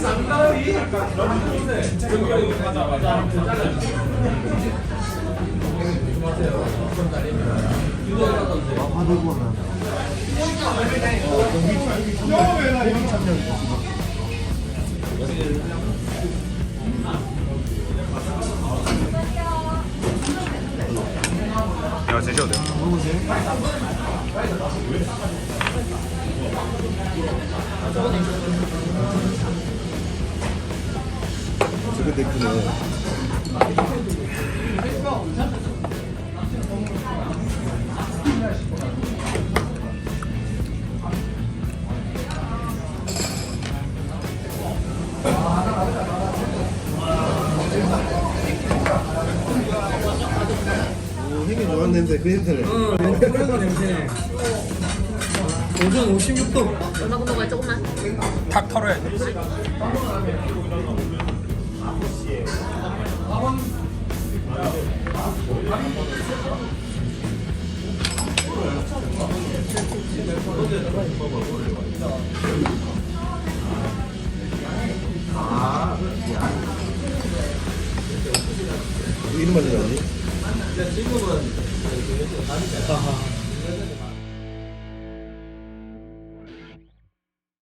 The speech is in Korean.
쌍다리? 그런 아, 있는데, 여기 가자, 가자. 야 드셔도 돼요 저게 됐구나. 오, 힘 이 좋은 냄새, 그 냄새네. 뿌려서 냄새. 오전 56도. 얼마 정도 가 조금만. 탁 털어야 돼 이름 맞지 않니? 지금은 다르잖아.